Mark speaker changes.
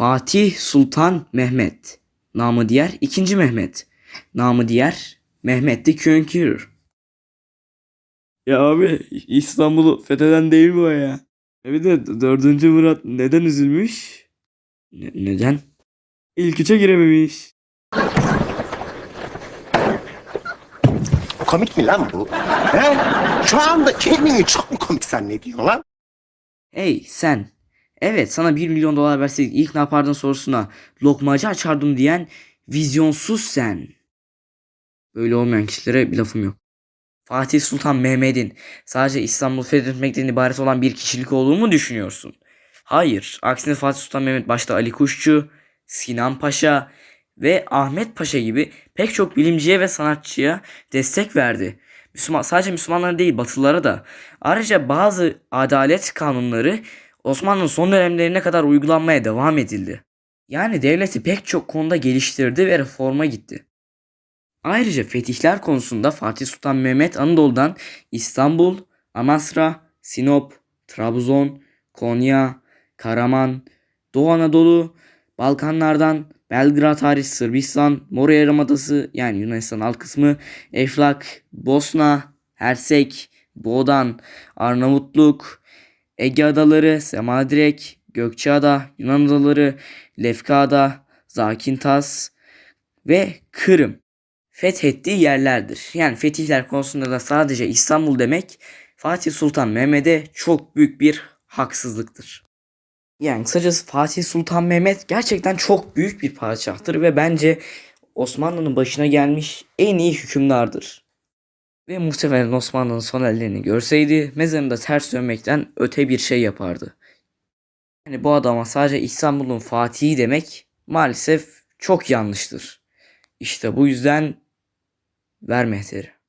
Speaker 1: Fatih Sultan Mehmet. Namı diğer 2. Mehmet. Namı diğer Mehmet the Conqueror. Ya abi İstanbul'u fetheden değil mi o ya? E bir de 4. Murat neden üzülmüş? Ne- neden? İlk üçe girememiş.
Speaker 2: Komik mi lan bu? He? Şu anda kendini çok mu komik zannediyorsun lan?
Speaker 1: Hey sen. Evet sana 1 milyon dolar verseydik ilk ne yapardın sorusuna lokmacı açardım diyen vizyonsuz sen. Böyle olmayan kişilere bir lafım yok. Fatih Sultan Mehmet'in sadece İstanbul'u fethetmekten ibaret olan bir kişilik olduğunu mu düşünüyorsun? Hayır. Aksine Fatih Sultan Mehmet başta Ali Kuşçu, Sinan Paşa ve Ahmet Paşa gibi pek çok bilimciye ve sanatçıya destek verdi. Müslüman, sadece Müslümanlara değil Batılılara da. Ayrıca bazı adalet kanunları Osmanlı'nın son dönemlerine kadar uygulanmaya devam edildi. Yani devleti pek çok konuda geliştirdi ve reforma gitti. Ayrıca fetihler konusunda Fatih Sultan Mehmet Anadolu'dan İstanbul, Amasra, Sinop, Trabzon, Konya, Karaman, Doğu Anadolu, Balkanlardan Belgrad hariç Sırbistan, Mora Yarımadası yani Yunanistan alt kısmı, Eflak, Bosna, Hersek, Boğdan, Arnavutluk, Ege Adaları, Semadirek, Gökçeada, Yunan Adaları, Lefkada, Zakintas ve Kırım fethettiği yerlerdir. Yani fetihler konusunda da sadece İstanbul demek Fatih Sultan Mehmet'e çok büyük bir haksızlıktır. Yani kısacası Fatih Sultan Mehmet gerçekten çok büyük bir padişahtır ve bence Osmanlı'nın başına gelmiş en iyi hükümdardır. Ve muhtemelen Osmanlı'nın son ellerini görseydi mezarında ters dönmekten öte bir şey yapardı. Yani bu adama sadece İstanbul'un Fatihi demek maalesef çok yanlıştır. İşte bu yüzden ver mehteri.